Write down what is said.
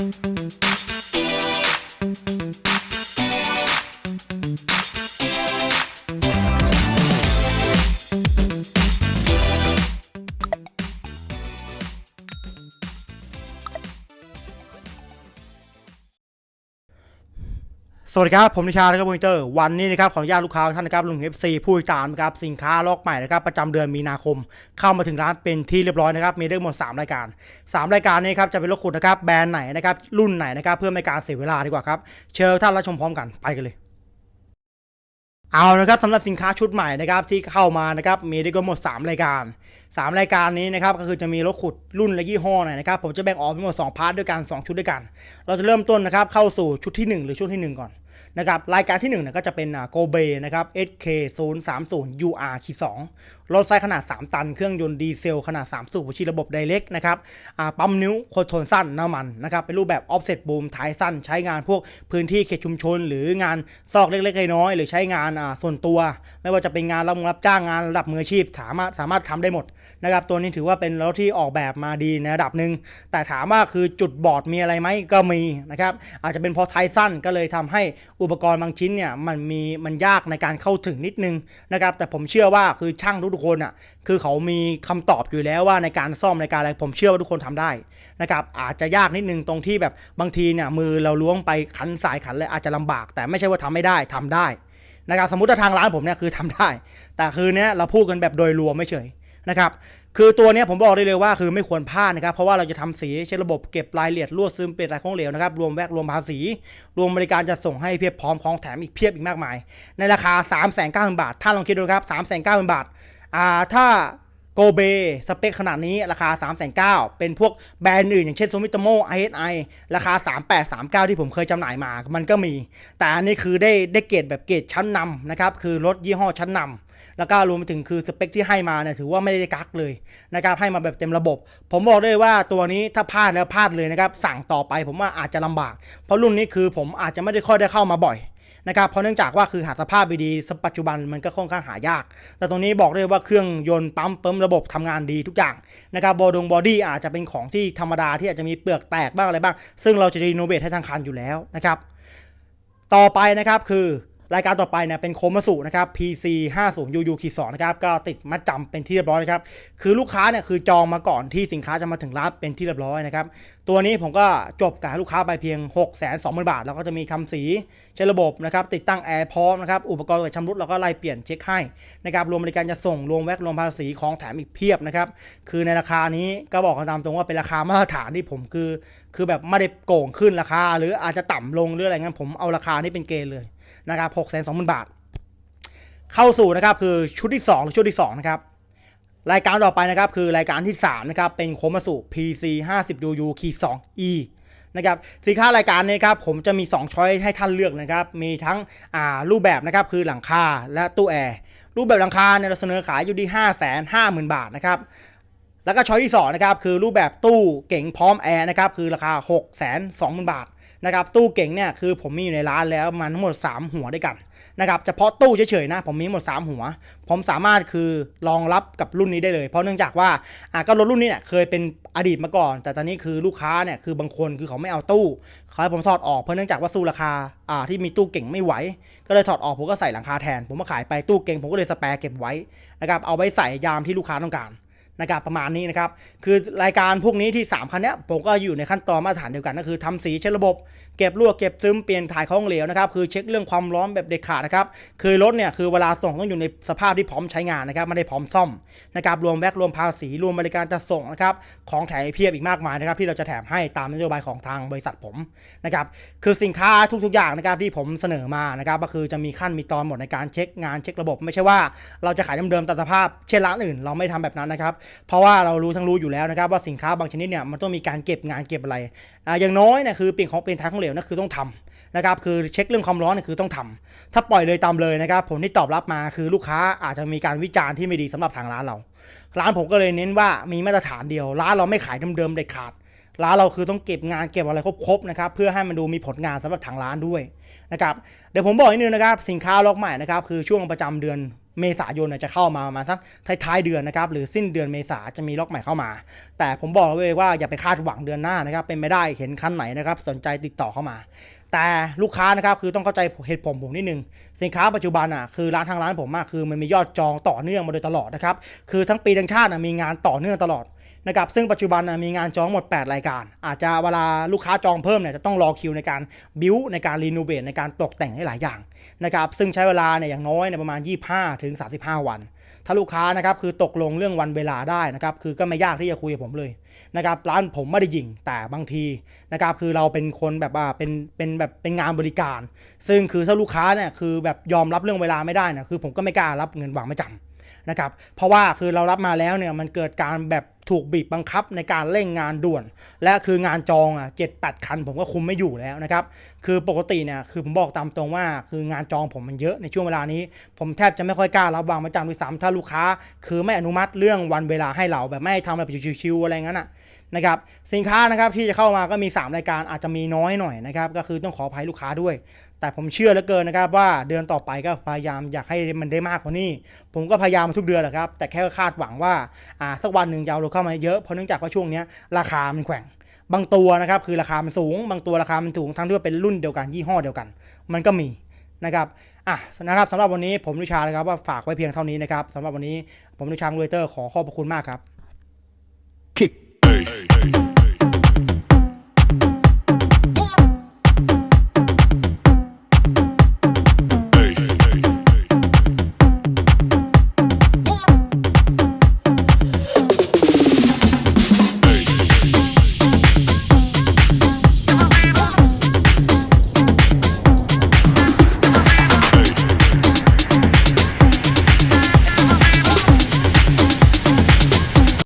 Thank you. สวัสดีครับ ผมนิชานะครับมอนิเตอร์วันนี้นะครับขออนุญาตลูกค้าท่านนะครับลุงเอฟซีผู้ติดตามนะครับสินค้าล็อกใหม่นะครับประจำเดือนมีนาคม เข้ามาถึงร้านเป็นที่เรียบร้อยนะครับมีได้หมด 3 รายการ 3 รายการนี้ครับจะเป็นรถขุดนะครับแบรนด์ไหนนะครับรุ่นไหนนะครับเพื่อไม่ให้การเสียเวลาดีกว่าครับเชิญท่านรับชมพร้อมกันไปกันเลย เอานะครับสำหรับสินค้าชุดใหม่นะครับที่เข้ามานะครับมีได้ก็หมด 3 รายการ 3 รายการนี้นะครับก็คือจะมีรถขุดรุ่นและยี่ห้อหน่อยนะครับผมจะแบ่งออกเป็นหมด 2 พาร์ทด้วยกัน 2 ชุดด้วยกัน เราจะเริ่มต้นนะครับเข้าสู่ชุดที่ 1 หรือชุดทีหนึ่1 ก่อน นะครับรายการที่1เนี่ยก็จะเป็นโกเบนะครับ SK 0 3 0 UR 2รถไซส์ขนาด 3 ตัน เครื่องยนต์ดีเซล ขนาด 3 สูบหัวฉีระบบไดเ c กนะครับปั๊มนิ้วโคทนสั้นน้ำมันนะครับเป็นรูปแบบ offset boom ท้ายสั้น ใช้งานพวกพื้นที่เขตชุมชน หรืองานซอกเล็กๆน้อยๆหรือใช้งานส่วนตัว ไม่ว่าจะเป็นงานรับรับจ้างงานระดับมืออาชีพสามารถสามารถทำได้หมดนะครับตัวนี้ถือว่าเป็นรถที่ออกแบบมาดีในระดับหนึ่งแต่ถามว่าคือจุดบอดมีอะไรไหมก็มีนะครับอาจจะเป็นเพราะท้ายสั้นก็เลยทำให้อุปกรณ์บางชิ้นเนี่ยมันมีมันยากในการเข้าถึงนิดนึงนะครับแต่ผมเชื่อว่าคือช่างทุกคนอะคือเขามีคำตอบอยู่แล้วว่าในการซ่อมในการอะไรผมเชื่อว่าทุกคนทำได้นะครับอาจจะยากนิดนึงตรงที่แบบบางทีเนี่ยมือเราล้วงไปขันสายขันเลยอาจจะลำบาก แต่ไม่ใช่ว่าทำไม่ได้ทำได้นะครับสมมติว่าทางร้านผมเนี่ยคือทำได้ แต่คือเนี้ยเราพูดกันแบบโดยรวมไม่เฉย นะครับคือตัวนี้ผมบอกได้เลยว่าคือไม่ควรพลาดนะครับเพราะว่าเราจะทำสีใช้ระบบเก็บรายละเอียดรวดซึมเปลี่ยนรายของเหลวนะครับรวมแวกรวมภาษี รวมบริการจะส่งให้เพียบพร้อมของแถมอีกเพียบอีกมากมาย ในราคา 3 9 0 0 0 0 บาทท่านลองคิดดูครับ 3 9 0 0 0 0 บาทอ่าถ้าโกเบสเปคขนาดนี้ราคา 3 9 0 0 0เป็นพวกแบรนด์อื่น อย่างเช่นซูมิโตโม ISI ราคา 3839 ที่ผมเคยจำหน่ายมา มันก็มี แต่อันนี้คือได้ได้เกรดแบบเกรดชั้นนำนะครับคือรถยี่ห้อชั้นนำ แล้วก็รวมไปถึงคือสเปคที่ให้มาเนี่ยถือว่าไม่ได้กักเลยนะครับให้มาแบบเต็มระบบ ผมบอกได้เลยว่าตัวนี้ถ้าพลาดแล้วพลาดเลยนะครับสั่งต่อไปผมว่าอาจจะลำบาก เพราะรุ่นนี้คือผมอาจจะไม่ได้ค่อยได้เข้ามาบ่อยนะครับเพราะเนื่องจากว่าคือหาสภาพดีๆปัจจุบันมันก็ค่อนข้างหายาก แต่ตรงนี้บอกเลยว่าเครื่องยนต์ปั๊มเปิมระบบทำงานดีทุกอย่างนะครับบอดงบอดี้อาจจะเป็นของที่ธรรมดาที่อาจจะมีเปลือกแตกบ้างอะไรบ้าง ซึ่งเราจะรีโนเวทให้ทางคันอยู่แล้วนะครับ ต่อไปนะครับคือ รายการต่อไปเนี่ยเป็นโคมาสุนะครับ PC 50 UU 2นะครับก็ติดมัดจำเป็นที่เรียบร้อยนะครับคือลูกค้าเนี่ยคือจองมาก่อนที่สินค้าจะมาถึงร้านเป็นที่เรียบร้อยนะครับตัวนี้ผมก็จบกับลูกค้าไปเพียง 6 2 0 0 0บาท แล้วก็จะมีทำสีใช้ระบบนะครับติดตั้งแอร์พร้อมนะครับอุปกรณ์เกิดชำรุดเราก็ไล่เปลี่ยนเช็คให้นะครับรวมบริการจะส่งรวมแวกรวมภาษีของแถมอีกเพียบนะครับคือในราคานี้ก็บอกกันตามตรงว่าเป็นราคามาตรฐานที่ผมคือ คือแบบไม่ได้โก่งขึ้นราคา หรืออาจจะต่ำลงหรืออะไรเงี้ยผมเอาราคานี้เป็นเกณฑ์เลย นะครับ6 2 0 0 0 0บาท เข้าสู่นะครับคือชุดที่2หรือชุดที่2นะครับรายการต่อไปนะครับคือรายการที่3นะครับเป็นโคมาสุ PC 50 UU 2 E นะครับสินค้ารายการนี้ครับผมจะมี 2 ช้อยให้ท่านเลือกนะครับ มีทั้งอ่ารูปแบบนะครับคือหลังคาและตู้แอร์รูปแบบหลังคาเนี่ยเราเสนอขายอยู่ที่ 5 5 0 0 0 0 บาทนะครับแล้วก็ช้อยที่2นะครับคือรูปแบบตู้เก๋งพร้อมแอร์นะครับคือราคา 6 2 0 0 0 0 บาท นะครับตู้เก๋งเนี่ยคือผมมีอยู่ในร้านแล้วมันทั้งหมด 3 หัวด้วยกันนะครับเฉพาะตู้เฉยๆนะผมมีหมด 3 หัว ผมสามารถคือรองรับกับรุ่นนี้ได้เลย เพราะเนื่องจากว่าอ่าก็รถรุ่นนี้เนี่ยเคยเป็นอดีตมาก่อน แต่ตอนนี้คือลูกค้าเนี่ยคือบางคนคือเขาไม่เอาตู้เขาให้ผมถอดออกเพราะเนื่องจากว่าสู้ราคาอ่าที่มีตู้เก่งไม่ไหว ก็เลยถอดออกผมก็ใส่หลังคาแทน ผมมาขายไปตู้เก่งผมก็เลยสแปร์เก็บไว้นะครับเอาไว้ใส่ยามที่ลูกค้าต้องการ นะครับประมาณนี้นะครับคือรายการพวกนี้ที่ 3 คันเนี้ยผมก็อยู่ในขั้นตอนมาตรฐานเดียวกันก็คือทำสีเช็ดระบบ เก็บลวเก็บซึมเปลี่ยนถ่ายของเหลวนะครับคือเช็คเรื่องความร้อนแบบเด็ดขาดนะครับคือรถเนี่ยคือเวลาส่งต้องอยู่ในสภาพที่พร้อมใช้งานนะครับไม่ได้พร้อมซ่อมนะครับรวมแวกรวมภาษีรวมบริการจัดส่งนะครับของแถมเพียบอีกมากมายนะครับที่เราจะแถมให้ตามนโยบายของทางบริษัทผมนะครับคือสินค้าทุกๆอย่างนะครับที่ผมเสนอมานะครับก็คือจะมีขั้นมีตอนหมดในการเช็คงานเช็คระบบ ไม่ใช่ว่าเราจะขายเดิมๆตามสภาพเช่นร้านอื่น เราไม่ทำแบบนั้นนะครับเพราะว่าเรารู้ทั้งรู้อยู่แล้วนะครับว่าสินค้าบางชนิดเนี่ยมันต้องมีการเก็บงานเก็บอะไรอ่าอย่างน้อยเนี่ยคือเปลี่ยนของเปลี่ยนท้ายของเหลวนั่นคือต้องทำนะครับคือเช็คเรื่องความร้อนนี่คือต้องทำถ้าปล่อยเลยตามเลยนะครับผลที่ตอบรับมาคือลูกค้าอาจจะมีการวิจารณ์ที่ไม่ดีสำหรับทางร้านเรา ร้านผมก็เลยเน้นว่ามีมาตรฐานเดียว ร้านเราไม่ขายเดิมๆเด็ดขาดร้านเราคือต้องเก็บงานเก็บอะไรครบๆนะครับเพื่อให้มันดูมีผลงานสำหรับทางร้านด้วยนะครับเดี๋ยวผมบอกนิดนึงนะครับสินค้าล็อกใหม่นะครับคือช่วงประจำเดือน เมษายนเนี่ยจะเข้ามาประมาณสักท้ายๆเดือนนะครับหรือสิ้นเดือนเมษาจะมีล็อกใหม่เข้ามา แต่ผมบอกเลยว่าอย่าไปคาดหวังเดือนหน้านะครับเป็นไม่ได้เห็นคันไหนนะครับสนใจติดต่อเข้ามา แต่ลูกค้านะครับคือต้องเข้าใจเหตุผลผมนิดนึง สินค้าปัจจุบันอะคือร้านทางร้านผมมากคือมันมียอดจองต่อเนื่องมาโดยตลอดนะครับคือทั้งปีทั้งชาติอะมีงานต่อเนื่องตลอด นะครับซึ่งปัจจุบันมีงานจองหมด 8 รายการ อาจจะเวลาลูกค้าจองเพิ่มเนี่ยจะต้องรอคิวในการบิวในการรีโนเวทในการตกแต่งให้หลายอย่างนะครับซึ่งใช้เวลาเนี่ยอย่างน้อยเนี่ยประมาณ 25 ถึง 35 วัน ถ้าลูกค้านะครับคือตกลงเรื่องวันเวลาได้นะครับคือก็ไม่ยากที่จะคุยกับผมเลยนะครับร้านผมไม่ได้ยิงแต่บางทีนะครับคือเราเป็นคนแบบว่าเป็นเป็นแบบเป็นงานบริการ ซึ่งคือถ้าลูกค้าเนี่ยคือแบบยอมรับเรื่องเวลาไม่ได้นะคือผมก็ไม่กล้ารับเงินหวังไม่จำนะครับเพราะว่าคือเรารับมาแล้วเนี่ยมันเกิดการแบบ ถูกบีบบังคับในการเร่งงานด่วน และคืองานจองอะเจ็ดแปดคันผมก็คุมไม่อยู่แล้วนะครับ คือปกติเนี่ยคือผมบอกตามตรงว่าคืองานจองผมมันเยอะในช่วงเวลานี้ ผมแทบจะไม่ค่อยกล้ารับวางมาจำด้วยซ้ำถ้าลูกค้า คือไม่อนุมัติเรื่องวันเวลาให้เราแบบไม่ให้ทำอะไรแบบชิวๆอะไรงั้นอะนะครับสินค้านะครับที่จะเข้ามาก็มี 3 รายการอาจจะมีน้อยหน่อยนะครับก็คือต้องขออภัยลูกค้าด้วย แต่ผมเชื่อเหลือเกินนะครับว่าเดือนต่อไปก็พยายามอยากให้มันได้มากกว่านี้ ผมก็พยายามมาทุกเดือนแหละครับ แต่แค่คาดหวังว่าอ่าสักวันหนึ่งจะเอารถเข้ามาเยอะเพราะเนื่องจากว่าช่วงนี้ราคามันแข่งบางตัวนะครับคือราคามันสูง บางตัวราคามันสูงทั้งที่ว่าเป็นรุ่นเดียวกันยี่ห้อเดียวกัน มันก็มีนะครับอะนะครับสำหรับวันนี้ผมนุชานะครับว่าฝากไว้เพียงเท่านี้นะครับสำหรับวันนี้ผมนุชาโรเตอร์ขอขอบพระคุณมากครับ kick.